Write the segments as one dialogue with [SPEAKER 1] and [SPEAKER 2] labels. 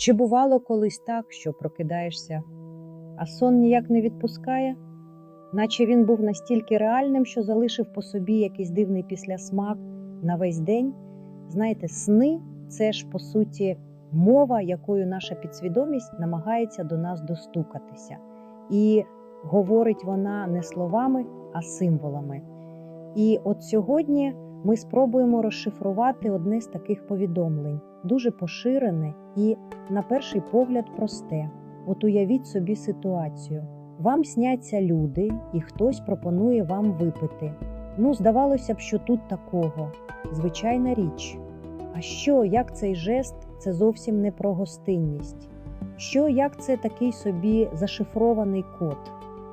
[SPEAKER 1] Чи бувало колись так, що прокидаєшся, а сон ніяк не відпускає, наче він був настільки реальним, що залишив по собі якийсь дивний післясмак на весь день? Знаєте, сни це ж по суті мова, якою наша підсвідомість намагається до нас достукатися. І говорить вона не словами, а символами. І от сьогодні ми спробуємо розшифрувати одне з таких повідомлень, дуже поширене і, на перший погляд, просте. От уявіть собі ситуацію. Вам сняться люди, і хтось пропонує вам випити. Ну, здавалося б, що тут такого. Звичайна річ. А що, як цей жест це зовсім не про гостинність? Що, як це такий собі зашифрований код?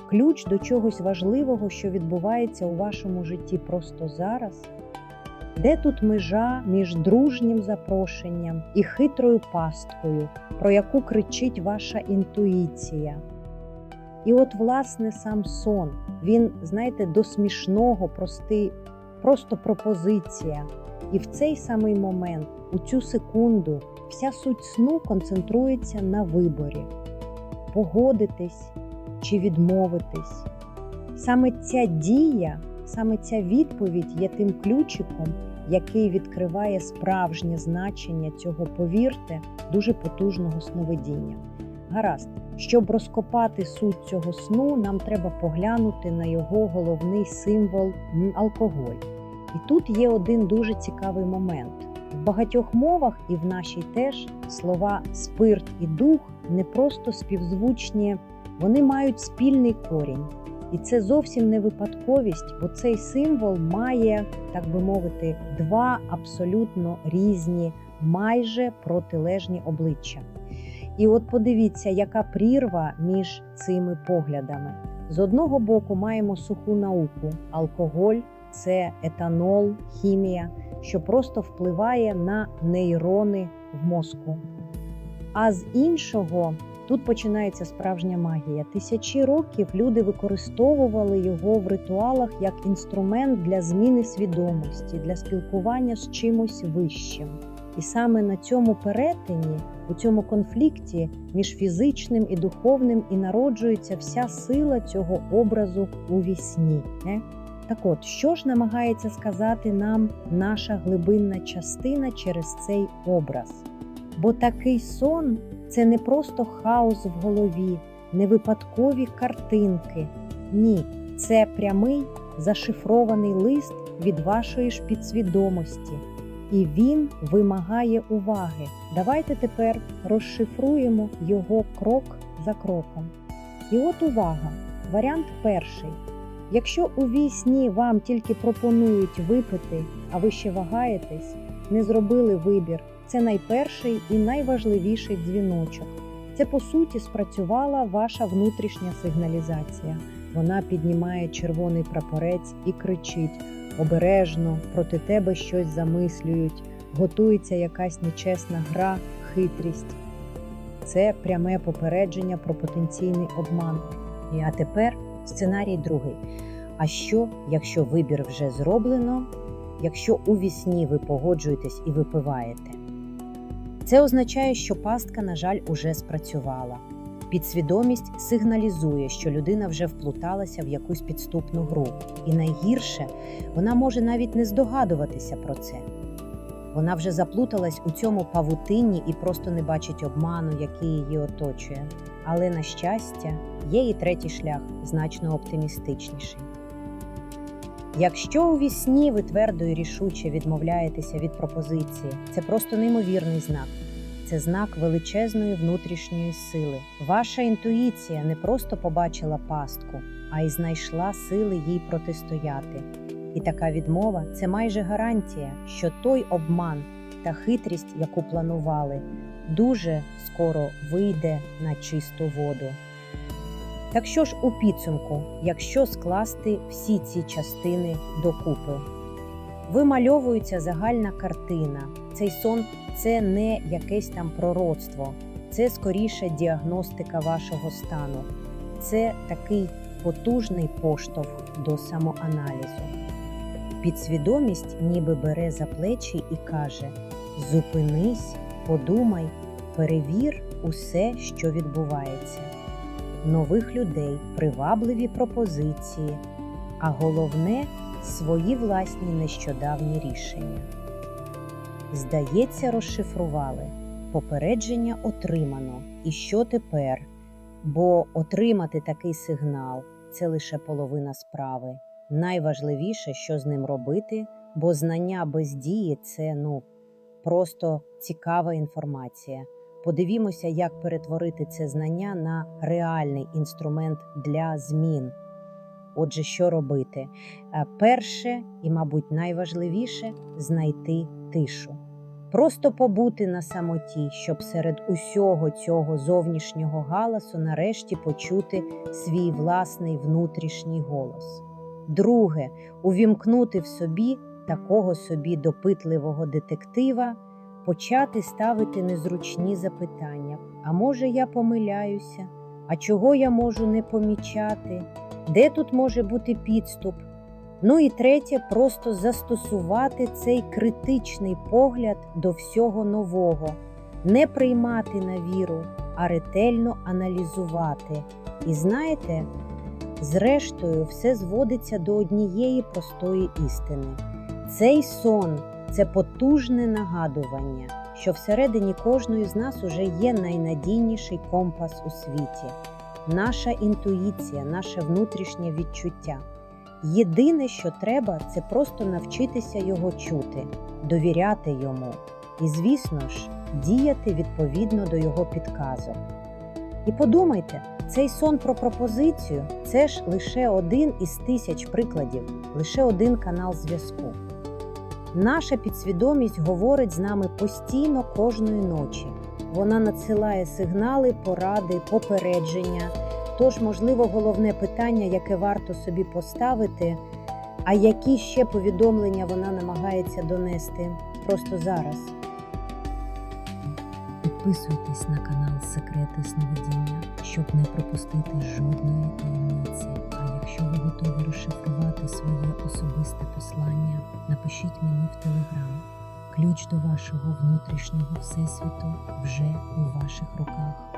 [SPEAKER 1] Ключ до чогось важливого, що відбувається у вашому житті просто зараз? Де тут межа між дружнім запрошенням і хитрою пасткою, про яку кричить ваша інтуїція? І от, власне, сам сон, він, знаєте, до смішного простий, просто пропозиція. І в цей самий момент, у цю секунду, вся суть сну концентрується на виборі погодитись чи відмовитись. Саме ця дія, саме ця відповідь є тим ключиком, який відкриває справжнє значення цього, повірте, дуже потужного сновидіння. Гаразд, щоб розкопати суть цього сну, нам треба поглянути на його головний символ алкоголь. І тут є один дуже цікавий момент. В багатьох мовах, і в нашій теж слова спирт і дух не просто співзвучні, вони мають спільний корінь. І це зовсім не випадковість, бо цей символ має, так би мовити, два абсолютно різні, майже протилежні обличчя. І от подивіться, яка прірва між цими поглядами. З одного боку маємо суху науку, алкоголь це етанол, хімія, що просто впливає на нейрони в мозку. А з іншого тут починається справжня магія. Тисячі років люди використовували його в ритуалах як інструмент для зміни свідомості, для спілкування з чимось вищим. І саме на цьому перетині, у цьому конфлікті між фізичним і духовним і народжується вся сила цього образу у вісні. Так от, що ж намагається сказати нам наша глибинна частина через цей образ? Бо такий сон це не просто хаос в голові, не випадкові картинки. Ні, це прямий зашифрований лист від вашої ж підсвідомості. І він вимагає уваги. Давайте тепер розшифруємо його крок за кроком. І от увага! Варіант перший. Якщо у вісні вам тільки пропонують випити, а ви ще вагаєтесь, не зробили вибір, це найперший і найважливіший дзвіночок. Це по суті спрацювала ваша внутрішня сигналізація. Вона піднімає червоний прапорець і кричить: обережно, проти тебе щось замислюють, готується якась нечесна гра, хитрість. Це пряме попередження про потенційний обман. І а тепер сценарій другий. А що, якщо вибір вже зроблено, якщо у вісні ви погоджуєтесь і випиваєте? Це означає, що пастка, на жаль, уже спрацювала. Підсвідомість сигналізує, що людина вже вплуталася в якусь підступну гру, і найгірше вона може навіть не здогадуватися про це. Вона вже заплуталась у цьому павутинні і просто не бачить обману, який її оточує. Але на щастя, є і третій шлях, значно оптимістичніший. Якщо у вісні ви твердо і рішуче відмовляєтеся від пропозиції, це просто неймовірний знак. Це знак величезної внутрішньої сили. Ваша інтуїція не просто побачила пастку, а й знайшла сили їй протистояти. І така відмова це майже гарантія, що той обман та хитрість, яку планували, дуже скоро вийде на чисту воду. Так що ж у підсумку, якщо скласти всі ці частини докупи? Вимальовується загальна картина. Цей сон це не якесь там пророцтво, це скоріше діагностика вашого стану. Це такий потужний поштовх до самоаналізу. Підсвідомість ніби бере за плечі і каже: Зупинись, подумай, перевір усе, що відбувається. Нових людей, привабливі пропозиції, а головне свої власні нещодавні рішення. Здається, розшифрували. Попередження отримано. І що тепер? Бо отримати такий сигнал це лише половина справи. Найважливіше, що з ним робити, бо знання без дії це ну просто цікава інформація. Подивімося, як перетворити це знання на реальний інструмент для змін. Отже, що робити? Е, Перше і, мабуть, найважливіше знайти тишу. Просто побути на самоті, щоб серед усього цього зовнішнього галасу нарешті почути свій власний внутрішній голос. Друге, увімкнути в собі такого собі допитливого детектива, почати ставити незручні запитання. А може, я помиляюся? А чого я можу не помічати? Де тут може бути підступ? Ну і третє, просто застосувати цей критичний погляд до всього нового, не приймати на віру, а ретельно аналізувати. І знаєте, зрештою, все зводиться до однієї простої істини. Цей сон це потужне нагадування, що всередині кожної з нас уже є найнадійніший компас у світі, наша інтуїція, наше внутрішнє відчуття. Єдине, що треба, це просто навчитися його чути, довіряти йому і, звісно ж, діяти відповідно до його підказок. І подумайте, цей сон про пропозицію це ж лише один із тисяч прикладів, лише один канал зв'язку. Наша підсвідомість говорить з нами постійно кожної ночі. Вона надсилає сигнали, поради, попередження. Тож, можливо, головне питання, яке варто собі поставити, а які ще повідомлення вона намагається донести просто зараз.
[SPEAKER 2] Підписуйтесь на канал Секрети Сновидіння, щоб не пропустити жодної таємниці. Якщо ви готові розшифрувати своє особисте послання, напишіть мені в телеграм. Ключ до вашого внутрішнього всесвіту вже у ваших руках.